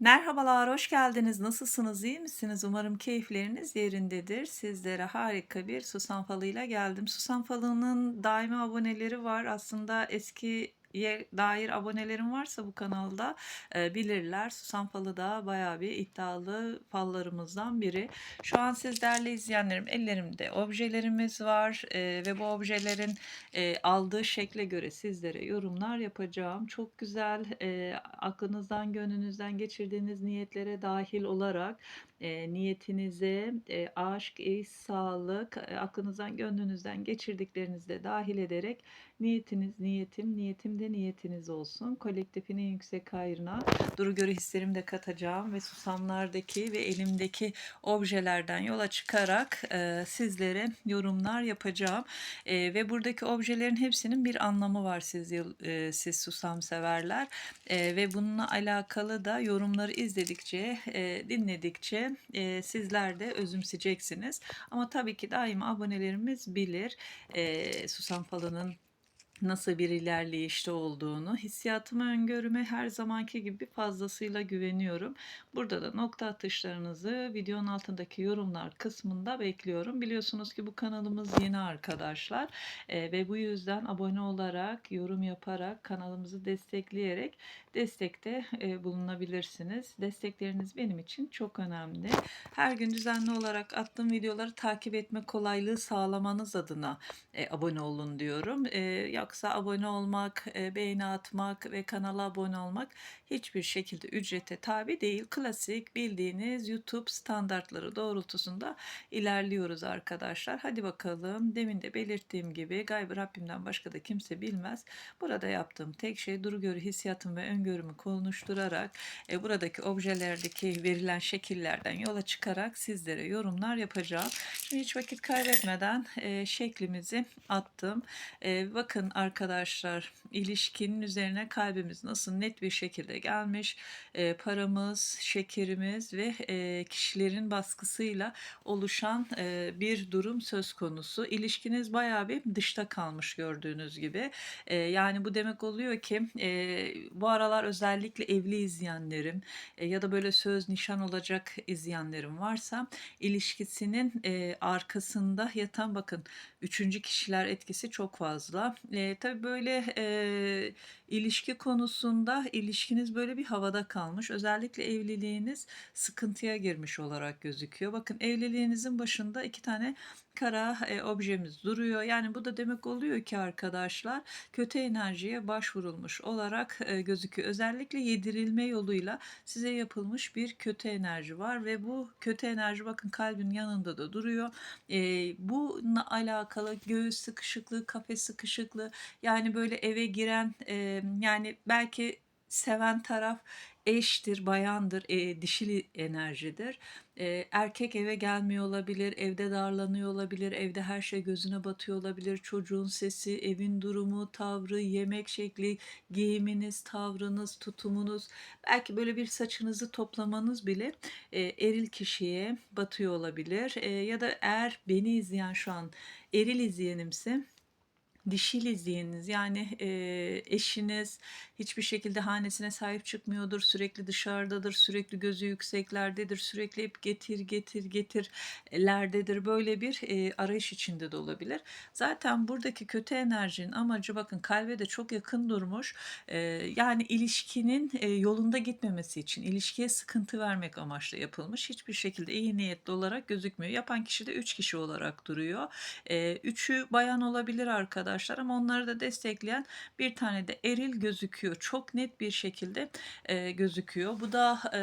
Merhabalar, hoş geldiniz. Nasılsınız, iyi misiniz? Umarım keyifleriniz yerindedir. Sizlere harika bir susam falıyla geldim. Susam falının daimi aboneleri var. Aslında eskiye dair abonelerim varsa bu kanalda e, bilirler. Susam falı da bayağı bir iddialı fallarımızdan biri. Şu an siz değerli izleyenlerim ellerimde objelerimiz var e, ve bu objelerin e, aldığı şekle göre sizlere yorumlar yapacağım. Çok güzel e, aklınızdan gönlünüzden geçirdiğiniz niyetlere dahil olarak e, niyetinize e, aşk, iş, sağlık, e, aklınızdan gönlünüzden geçirdiklerinizi de dahil ederek niyetiniz niyetim, niyetim de niyetiniz olsun. Kolektifin yüksek hayrına duru göre hislerimi de katacağım ve susamlardaki ve elimdeki objelerden yola çıkarak e, sizlere yorumlar yapacağım. E, ve buradaki objelerin hepsinin bir anlamı var siz e, siz susam severler. E, ve bununla alakalı da yorumları izledikçe, e, dinledikçe e, sizler de özümseyeceksiniz. Ama tabii ki daima abonelerimiz bilir e, susam falının nasıl bir ilerleyişte olduğunu, hissiyatıma, öngörüme her zamanki gibi fazlasıyla güveniyorum. Burada da nokta atışlarınızı videonun altındaki yorumlar kısmında bekliyorum. Biliyorsunuz ki bu kanalımız yeni arkadaşlar Eee, ve bu yüzden abone olarak, yorum yaparak, kanalımızı destekleyerek destekte bulunabilirsiniz. Destekleriniz benim için çok önemli. Her gün düzenli olarak attığım videoları takip etme kolaylığı sağlamanız adına abone olun diyorum. Yoksa abone olmak, beğeni atmak ve kanala abone olmak hiçbir şekilde ücrete tabi değil. Klasik bildiğiniz YouTube standartları doğrultusunda ilerliyoruz arkadaşlar. Hadi bakalım. Demin de belirttiğim gibi gaybı Rabbimden başka da kimse bilmez. Burada yaptığım tek şey duru görü hissiyatım ve öngörümü konuşturarak e, buradaki objelerdeki verilen şekillerden yola çıkarak sizlere yorumlar yapacağım. Şimdi hiç vakit kaybetmeden e, şeklimizi attım. E, bakın arkadaşlar ilişkinin üzerine kalbimiz nasıl net bir şekilde gelmiş. E, paramız, şekerimiz ve e, kişilerin baskısıyla oluşan e, bir durum söz konusu. İlişkiniz bayağı bir dışta kalmış gördüğünüz gibi. E, yani bu demek oluyor ki e, bu aralar özellikle evli izleyenlerim e, ya da böyle söz nişan olacak izleyenlerim varsa ilişkisinin e, arkasında yatan bakın üçüncü kişiler etkisi çok fazla. E, tabii böyle e, ilişki konusunda ilişkiniz böyle bir havada kalmış. Özellikle evliliğiniz sıkıntıya girmiş olarak gözüküyor. Bakın evliliğinizin başında iki tane kara e, objemiz duruyor. Yani bu da demek oluyor ki arkadaşlar kötü enerjiye başvurulmuş olarak e, gözüküyor. Özellikle yedirilme yoluyla size yapılmış bir kötü enerji var ve bu kötü enerji bakın kalbin yanında da duruyor. E, bununla alakalı göğüs sıkışıklığı, kafes sıkışıklığı yani böyle eve giren e, yani belki seven taraf eştir, bayandır, e, dişil enerjidir. E, erkek eve gelmiyor olabilir, evde darlanıyor olabilir, evde her şey gözüne batıyor olabilir. Çocuğun sesi, evin durumu, tavrı, yemek şekli, giyiminiz, tavrınız, tutumunuz, belki böyle bir saçınızı toplamanız bile e, eril kişiye batıyor olabilir. E, ya da eğer beni izleyen şu an eril izleyenimse dişil izleyeniniz yani e, eşiniz hiçbir şekilde hanesine sahip çıkmıyordur, sürekli dışarıdadır, sürekli gözü yükseklerdedir, sürekli hep getir getir getirlerdedir. Böyle bir e, arayış içinde de olabilir. Zaten buradaki kötü enerjinin amacı bakın kalbe de çok yakın durmuş. E, yani ilişkinin e, yolunda gitmemesi için ilişkiye sıkıntı vermek amaçlı yapılmış. Hiçbir şekilde iyi niyetli olarak gözükmüyor. Yapan kişi de 3 kişi olarak duruyor. E, üçü bayan olabilir arkadaşlar ama onları da destekleyen bir tane de eril gözüküyor. Çok net bir şekilde e, gözüküyor. Bu da e,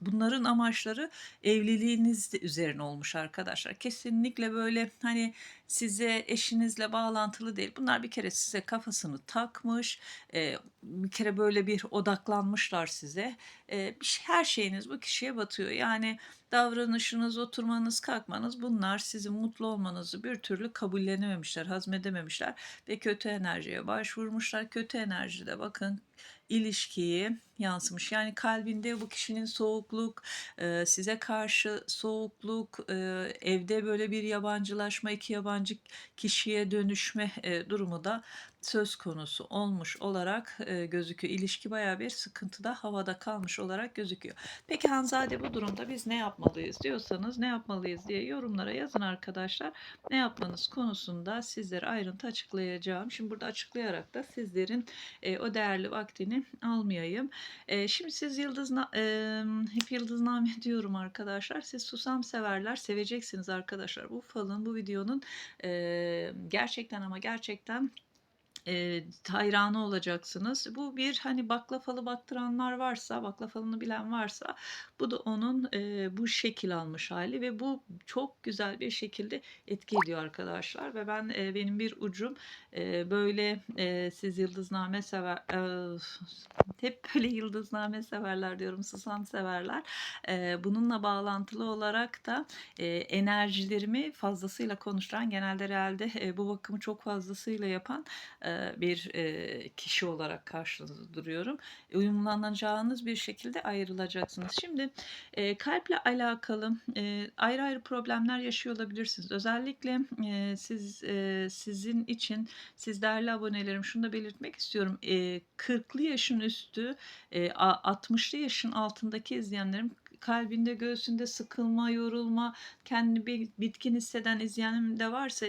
bunların amaçları evliliğiniz üzerine olmuş arkadaşlar. Kesinlikle böyle hani size eşinizle bağlantılı değil. Bunlar bir kere size kafasını takmış. e, bir kere böyle bir odaklanmışlar size. E, her şeyiniz bu kişiye batıyor. Yani davranışınız, oturmanız, kalkmanız bunlar sizin mutlu olmanızı bir türlü kabullenememişler, hazmedememişler ve kötü enerjiye başvurmuşlar. Kötü enerjide bakın ilişkiyi yansımış. Yani kalbinde bu kişinin soğukluk, eee, size karşı soğukluk, eee, evde böyle bir yabancılaşma, 2 yabancı kişiye dönüşme, eee, durumu da söz konusu olmuş olarak, gözüküyor. İlişki bayağı bir sıkıntıda, havada kalmış olarak gözüküyor. Peki Hanzade bu durumda biz ne yapmalıyız diyorsanız ne yapmalıyız diye yorumlara yazın arkadaşlar. Ne yapmanız konusunda sizlere ayrıntı açıklayacağım. Şimdi burada açıklayarak da sizlerin, o değerli vaktini almayayım. Eee, şimdi siz yıldızna emm, hep yıldızname diyorum arkadaşlar. Siz susam severler, seveceksiniz arkadaşlar. Bu falın, bu videonun, eee, gerçekten ama gerçekten, eee, hayranı olacaksınız. Bu bir, hani, bakla falı baktıranlar varsa, bakla falını bilen varsa bu da onun, eee, bu şekil almış hâli ve bu çok güzel bir şekilde etki ediyor arkadaşlar ve ben, eee, benim bir ucum, eee, böyle, eee, siz yıldızname sever eee, hep böyle yıldızname severler diyorum, susam severler. Eee, bununla bağlantılı olarak da, eee, enerjilerimi fazlasıyla konuşturan, genelde herhâlde, eee, bu bakımı çok fazlasıyla yapan, eee, bir, kişi olarak karşınızda duruyorum. Uyumlanacağınız bir şekilde ayrılacaksınız. Şimdi, kalple alakalı, ayrı ayrı problemler yaşıyor olabilirsiniz. Özellikle, siz, sizin için, siz değerli abonelerim şunu da belirtmek istiyorum. Eee, 40'lı yaşın üstü, eee, a 60'lı yaşın altındaki izleyenlerim kalbinde, göğsünde sıkılma, yorulma, kendini bitkin hisseden izleyenim de varsa,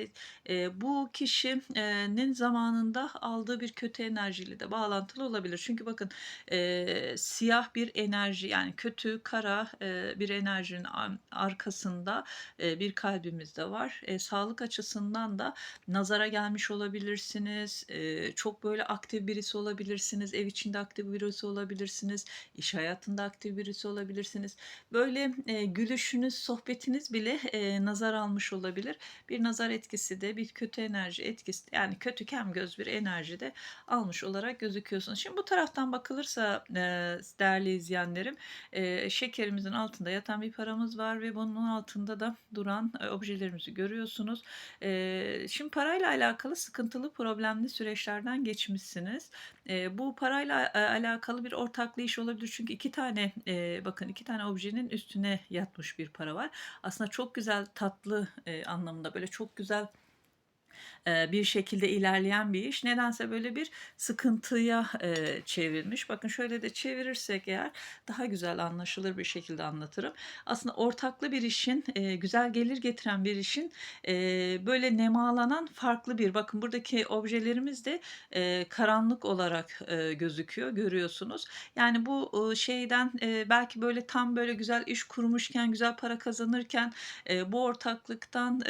eee, bu kişi eee, nin zamanında aldığı bir kötü enerjiyle de bağlantılı olabilir. Çünkü bakın, eee, siyah bir enerji, yani kötü, kara, eee, bir enerjinin arkasında, eee, bir kalbimiz de var. Eee, sağlık açısından da nazara gelmiş olabilirsiniz, eee, çok böyle aktif birisi olabilirsiniz, ev içinde aktif birisi olabilirsiniz, iş hayatında aktif birisi olabilirsiniz. Böyle, eee, gülüşünüz, sohbetiniz bile, eee, nazar almış olabilir. Bir nazar etkisi de, bir kötü enerji etkisi yani kötü kemgöz bir enerji de almış olarak gözüküyorsunuz. Şimdi bu taraftan bakılırsa, eee, değerli izleyenlerim, eee, şekerimizin altında yatan bir paramız var ve bunun altında da duran, eee, objelerimizi görüyorsunuz. Eee, şimdi parayla alakalı sıkıntılı, problemli süreçlerden geçmişsiniz. Eee, bu parayla, alakalı bir ortaklı iş olabilir. Çünkü 2 tane, eee, bakın 2 tane objenin üstüne yatmış bir para var. Aslında çok güzel, tatlı, eee, anlamında böyle çok güzel bir şekilde ilerleyen bir iş. Nedense böyle bir sıkıntıya, çevrilmiş. Bakın şöyle de çevirirsek eğer daha güzel anlaşılır bir şekilde anlatırım. Aslında ortaklı bir işin, güzel gelir getiren bir işin, böyle nemalanan farklı bir bakın buradaki objelerimiz de, karanlık olarak, gözüküyor, görüyorsunuz. Yani bu, şeyden, belki böyle tam böyle güzel iş kurmuşken, güzel para kazanırken, bu ortaklıktan,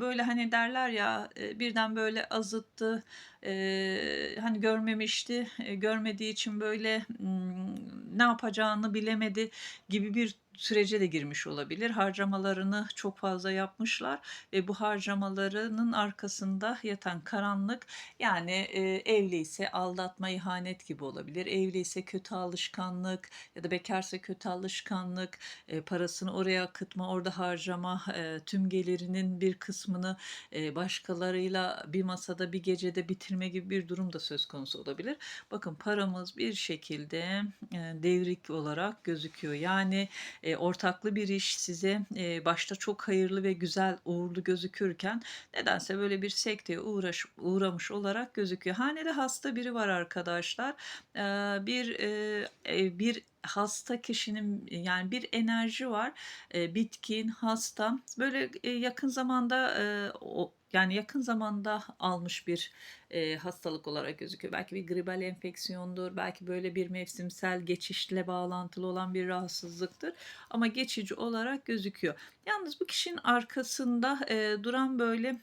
böyle, hani, derler ya, eee, birden böyle azıttı, eee, hani, görmemişti, eee, görmediği için böyle, ımm, ne yapacağını bilemedi gibi bir sürece de girmiş olabilir. Harcamalarını çok fazla yapmışlar ve bu harcamalarının arkasında yatan karanlık, yani, eee, evliyse aldatma, ihanet gibi olabilir. Evliyse kötü alışkanlık ya da bekârsa kötü alışkanlık, eee, parasını oraya akıtma, orada harcama, eee, tüm gelirinin bir kısmını, eee, başkalarıyla bir masada, bir gecede bitirme gibi bir durum da söz konusu olabilir. Bakın paramız bir şekilde, eee, devrik olarak gözüküyor. Yani, eee, ortaklı bir iş size, eee, başta çok hayırlı ve güzel, uğurlu gözükürken nedense böyle bir sekteye uğraş uğramış olarak gözüküyor. Hanede hasta biri var arkadaşlar. Eee, bir, eee, bir hasta kişinin, yani bir enerji var. Eee, bitkin, hasta. Böyle, eee, yakın zamanda, eee, o yani yakın zamanda almış bir, eee, hastalık olarak gözüküyor. Belki bir gribal enfeksiyondur, belki böyle bir mevsimsel geçişle bağlantılı olan bir rahatsızlıktır ama geçici olarak gözüküyor. Yalnız bu kişinin arkasında, eee, duran böyle,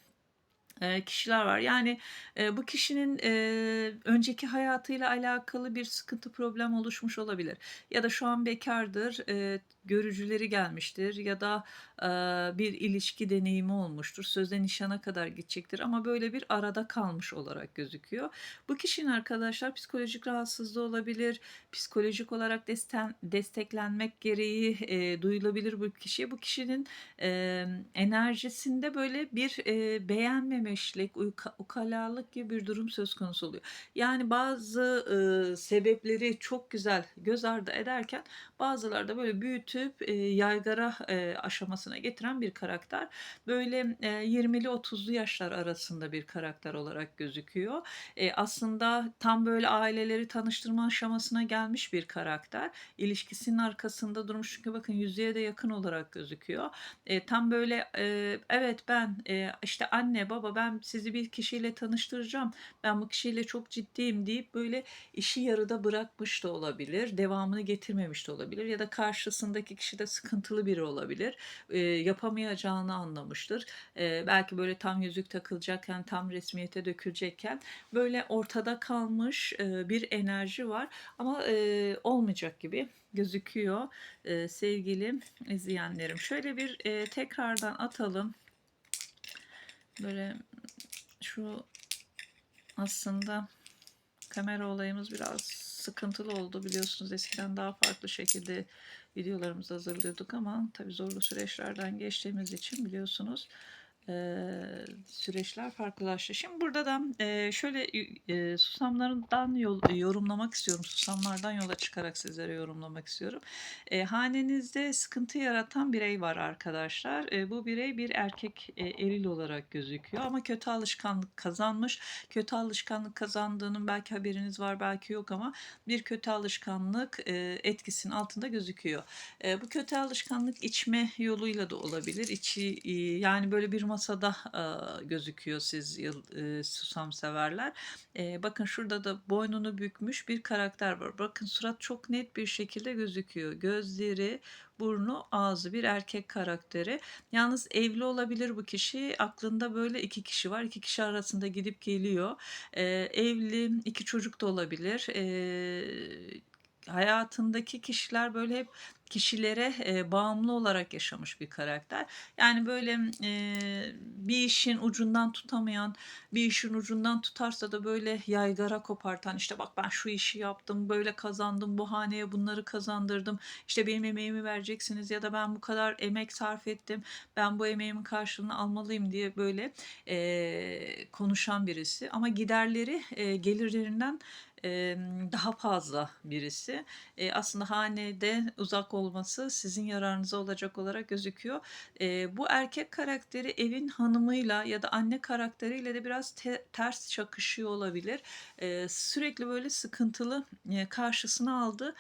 kişiler var. Yani, eee, bu kişinin, eee, önceki hayatıyla alakalı bir sıkıntı, problem oluşmuş olabilir ya da şu an bekârdır, eee, görücüleri gelmiştir ya da, eee, bir ilişki deneyimi olmuştur. Sözde nişana kadar gidecektir ama böyle bir arada kalmış olarak gözüküyor. Bu kişinin arkadaşlar psikolojik rahatsızlığı olabilir, psikolojik olarak desten desteklenmek gereği, eee, duyulabilir bu kişiye. Bu kişinin, emm, enerjisinde böyle bir, eee, beğenmeme, dinlememişlik, uyka ukalalık gibi bir durum söz konusu oluyor. Yani bazı, ııı, sebepleri çok güzel göz ardı ederken bazıları da böyle büyütüp, eee, yaygara, eee, aşamasına getiren bir karakter. Böyle, eee, 20'li 30'lu yaşlar arasında bir karakter olarak gözüküyor. Eee, aslında tam böyle aileleri tanıştırma aşamasına gelmiş bir karakter. İlişkisinin arkasında durmuş çünkü bakın yüzüğe de yakın olarak gözüküyor. Eee, tam böyle, eee, evet ben, eee, işte anne, baba ben sizi bir kişiyle tanıştıracağım, ben bu kişiyle çok ciddiyim deyip böyle işi yarıda bırakmış da olabilir, devamını getirmemiş de olabilir ya da karşısındaki kişi de sıkıntılı biri olabilir. Eee, yapamayacağını anlamıştır. Eee, belki böyle tam yüzük takılacakken, tam resmiyete dökülecekken böyle ortada kalmış, eee, bir enerji var ama, eee, olmayacak gibi gözüküyor, eee, sevgili izleyenlerim. Şöyle bir, eee, tekrardan atalım. Böyle şu aslında kamera olayımız biraz sıkıntılı oldu. Biliyorsunuz eskiden daha farklı şekilde videolarımızı hazırlıyorduk ama tabii zorlu süreçlerden geçtiğimiz için biliyorsunuz, süreçler farklılaştı. Şimdi burada da, şöyle, susamlardan yol yorumlamak istiyorum. Susamlardan yola çıkarak sizlere yorumlamak istiyorum. Hanenizde sıkıntı yaratan birey var arkadaşlar. Bu birey bir erkek, eril olarak gözüküyor ama kötü alışkanlık kazanmış. Kötü alışkanlık kazandığının belki haberiniz var, belki yok ama bir kötü alışkanlık, etkisinin altında gözüküyor. Bu kötü alışkanlık içme yoluyla da olabilir. İçi, yani böyle bir masada, aaa, gözüküyor siz yıl eee, susam severler. Eee, bakın şurada da boynunu bükmüş bir karakter var. Bakın surat çok net bir şekilde gözüküyor. Gözleri, burnu, ağzı bir erkek karakteri. Yalnız evli olabilir bu kişi. Aklında böyle 2 kişi var. 2 kişi arasında gidip geliyor. Eee, evli, 2 çocuk da olabilir. Eee, hayatındaki kişiler böyle hep kişilere, eee, bağımlı olarak yaşamış bir karakter. Yani böyle, eee, bir işin ucundan tutamayan, bir işin ucundan tutarsa da böyle yaygara kopartan, işte bak ben şu işi yaptım, böyle kazandım, bu haneye bunları kazandırdım, işte benim emeğimi vereceksiniz ya da ben bu kadar emek sarf ettim, ben bu emeğimin karşılığını almalıyım diye böyle, eee, konuşan birisi ama giderleri, gelirlerinden, daha fazla birisi. Aslında hanede uzak olması sizin yararınıza olacak olarak gözüküyor. Bu erkek karakteri evin hanımıyla ya da anne karakteriyle de biraz te ters çakışıyor olabilir. Sürekli böyle sıkıntılı, karşısına aldığı,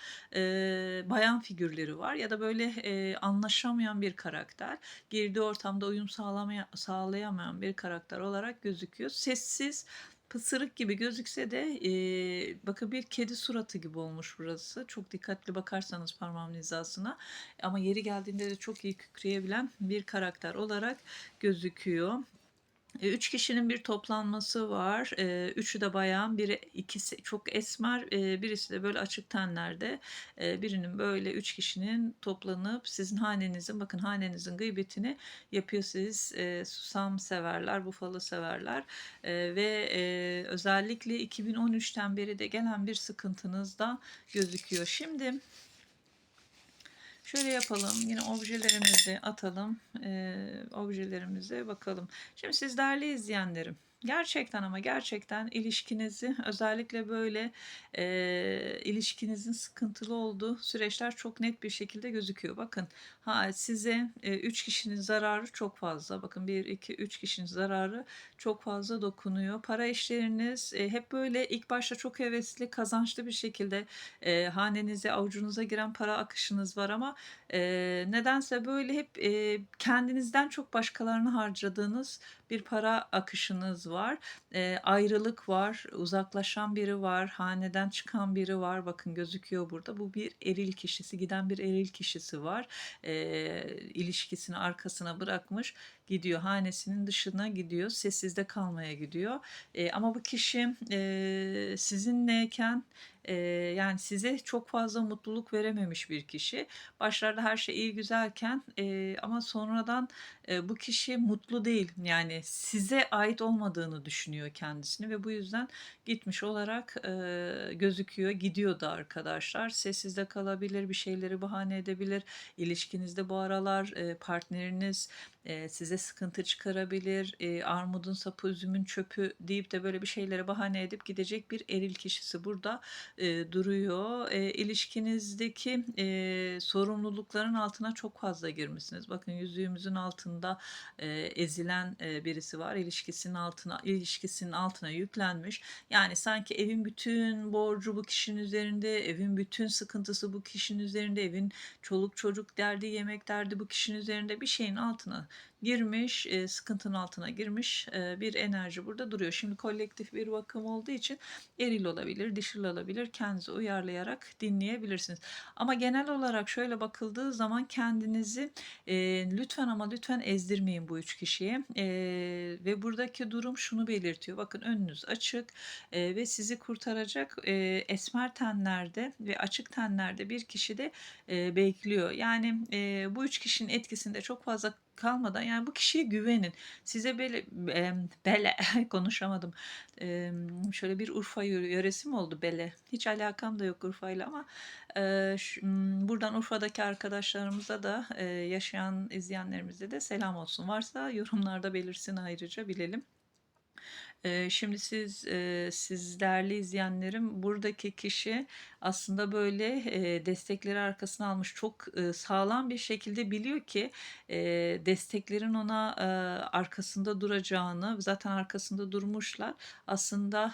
bayan figürleri var ya da böyle, anlaşamayan bir karakter. Girdiği ortamda uyum sağlamaya sağlayamayan bir karakter olarak gözüküyor. Sessiz, pısırık gibi gözükse de, eee, bakın bir kedi suratı gibi olmuş burası. Çok dikkatli bakarsanız parmağımın hizasına ama yeri geldiğinde de çok iyi kükreyebilen bir karakter olarak gözüküyor. Eee, 3 kişinin bir toplanması var. Eee, üçü de bayan, biri ikisi çok esmer, eee, birisi de böyle açık tenlerde. Birinin böyle 3 kişinin toplanıp sizin hanenizin, bakın hanenizin gıybetini yapıyor. Siz, susam severler, bufalo severler, ve, özellikle 2013'ten beri de gelen bir sıkıntınız da gözüküyor. Şimdi şöyle yapalım, yine objelerimizi atalım, eee, objelerimize bakalım. Şimdi siz değerli izleyenlerim, gerçekten ama gerçekten ilişkinizi özellikle böyle, eee, ilişkinizin sıkıntılı olduğu süreçler çok net bir şekilde gözüküyor. Bakın, ha size, eee, 3 kişinin zararı çok fazla. Bakın 1, 2, 3 kişinin zararı çok fazla dokunuyor. Para işleriniz, eee, hep böyle ilk başta çok hevesli, kazançlı bir şekilde, eee, hanenize, avucunuza giren para akışınız var ama, eee, nedense böyle hep, eee, kendinizden çok başkalarına harcadığınız bir para akışınız var. Eee, ayrılık var, uzaklaşan biri var, haneden çıkan biri var. Bakın gözüküyor burada. Bu bir eril kişisi, giden bir eril kişisi var. Eee, ilişkisini arkasına bırakmış gidiyor. Hanesinin dışına gidiyor. Sessizde kalmaya gidiyor. Eee, ama bu kişi, eee, sizinleyken, eee, yani size çok fazla mutluluk verememiş bir kişi. Başlarda her şey iyi güzelken, eee, ama sonradan, eee, bu kişi mutlu değil. Yani size ait olmadığını düşünüyor kendisini ve bu yüzden gitmiş olarak, eee, gözüküyor. Gidiyor da arkadaşlar. Sessizde kalabilir, bir şeyleri bahane edebilir. İlişkinizde bu aralar, eee, partneriniz, Size sıkıntı çıkarabilir. Armudun sapı, üzümün çöpü deyip de böyle bir şeylere bahane edip gidecek bir eril kişisi burada duruyor. Eee, ilişkinizdeki sorumlulukların altına çok fazla girmişsiniz. Bakın yüzüğümüzün altında ezilen birisi var. İlişkisinin altına ilişkisinin altına yüklenmiş. Yani sanki evin bütün borcu bu kişinin üzerinde, evin bütün sıkıntısı bu kişinin üzerinde, evin çoluk çocuk derdi, yemek derdi bu kişinin üzerinde bir şeyin altına girmiş, e, sıkıntının altına girmiş e, bir enerji burada duruyor. Şimdi kolektif bir bakım olduğu için eril olabilir, dişil olabilir. Kendinizi uyarlayarak dinleyebilirsiniz. Ama genel olarak şöyle bakıldığı zaman kendinizi e, lütfen ama lütfen ezdirmeyin bu üç kişiye. E, ve buradaki durum şunu belirtiyor. Bakın önünüz açık e, ve sizi kurtaracak e, esmer tenlerde ve açık tenlerde bir kişi de e, bekliyor. Yani e, bu üç kişinin etkisinde çok fazla kalmadan yani bu kişiye güvenin. Size böyle e, bele konuşamadım. E, şöyle bir Urfa yö- yöresi mi oldu bele? Hiç alakam da yok Urfa'yla ama e, şu- buradan Urfa'daki arkadaşlarımıza da e, yaşayan izleyenlerimize de selam olsun. Varsa yorumlarda belirsin ayrıca bilelim. Şimdi siz, siz değerli izleyenlerim, buradaki kişi aslında böyle, destekleri arkasına almış. Çok, sağlam bir şekilde biliyor ki, desteklerin ona, arkasında duracağını, zaten arkasında durmuşlar. Aslında,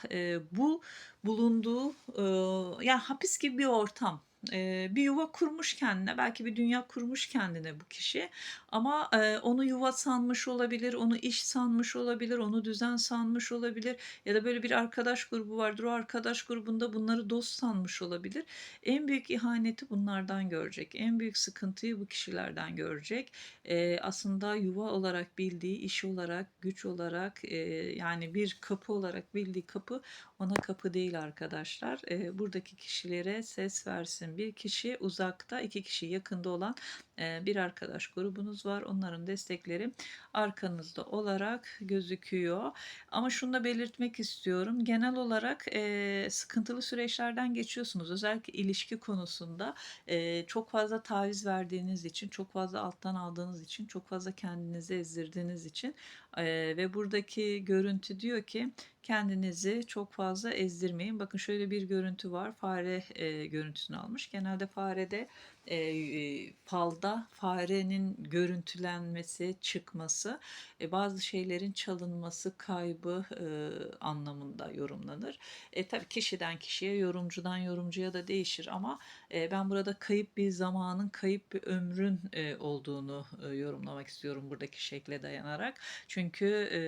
bu bulunduğu, ııı, ya hapis gibi bir ortam. Eee, bir yuva kurmuş kendine, belki bir dünya kurmuş kendine bu kişi. Ama, eee, onu yuva sanmış olabilir, onu iş sanmış olabilir, onu düzen sanmış olabilir ya da böyle bir arkadaş grubu vardır. O arkadaş grubunda bunları dost sanmış olabilir. En büyük ihaneti bunlardan görecek. En büyük sıkıntıyı bu kişilerden görecek. Eee, aslında yuva olarak bildiği, iş olarak, güç olarak, eee, yani bir kapı olarak bildiği kapı ona kapı değil arkadaşlar. Eee, buradaki kişilere ses versin. Bir kişi uzakta, iki kişi yakında olan eee, bir arkadaş grubunuz var. Onların destekleri arkanızda olarak gözüküyor. Ama şunu da belirtmek istiyorum. Genel olarak eee, sıkıntılı süreçlerden geçiyorsunuz. Özellikle ilişki konusunda eee, çok fazla taviz verdiğiniz için, çok fazla alttan aldığınız için, çok fazla kendinizi ezdirdiğiniz için ve buradaki görüntü diyor ki kendinizi çok fazla ezdirmeyin. Bakın şöyle bir görüntü var. Fare eee, görüntüsünü almış. Genelde farede eee, falda farenin görüntülenmesi, çıkması, e, bazı şeylerin çalınması, kaybı eee, anlamında yorumlanır. E, tabii kişiden kişiye, yorumcudan yorumcuya da değişir ama e, ben burada kayıp bir zamanın, kayıp bir ömrün e, olduğunu e, yorumlamak istiyorum buradaki şekle dayanarak. Çünkü e,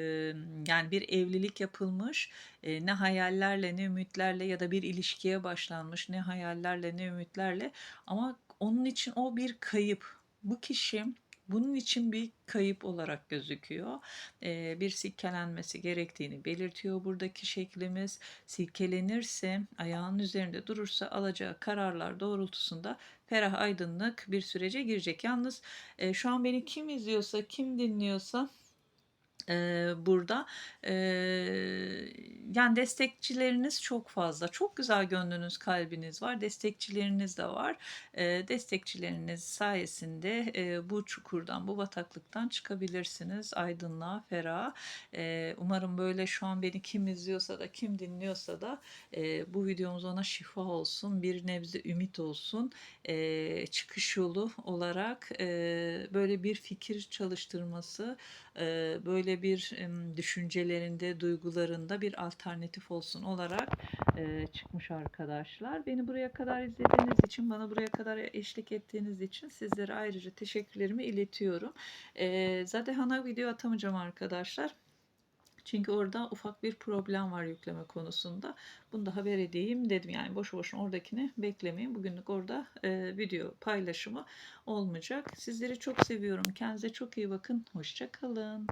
yani bir evlilik yapılmış, e, ne hayallerle ne ümitlerle ya da bir ilişkiye başlanmış ne hayallerle ne ümitlerle ama onun için o bir kayıp. Bu kişi bunun için bir kayıp olarak gözüküyor. Eee, bir silkelenmesi gerektiğini belirtiyor buradaki şeklimiz. Silkelenirse, ayağının üzerinde durursa alacağı kararlar doğrultusunda ferah aydınlık bir sürece girecek. Yalnız eee, şu an beni kim izliyorsa, kim dinliyorsa burada, yani destekçileriniz çok fazla. Çok güzel gönlünüz, kalbiniz var. Destekçileriniz de var. Destekçileriniz sayesinde, bu çukurdan, bu bataklıktan çıkabilirsiniz aydınlığa, feraha. Eee, umarım böyle şu an beni kim izliyorsa da, kim dinliyorsa da, bu videomuz ona şifa olsun, bir nebze ümit olsun. Çıkış yolu olarak, böyle bir fikir çalıştırması, eee, böyle bir düşüncelerinde, duygularında bir alternatif olsun olarak eee, çıkmış arkadaşlar. Beni buraya kadar izlediğiniz için, bana buraya kadar eşlik ettiğiniz için sizlere ayrıca teşekkürlerimi iletiyorum. Eee Zadehan'a video atamayacağım arkadaşlar. Çünkü orada ufak bir problem var yükleme konusunda. Bunu da haber edeyim dedim. Yani boşu boşuna oradakini beklemeyin. Bugünlük orada e, video paylaşımı olmayacak. Sizleri çok seviyorum. Kendinize çok iyi bakın. Hoşça kalın.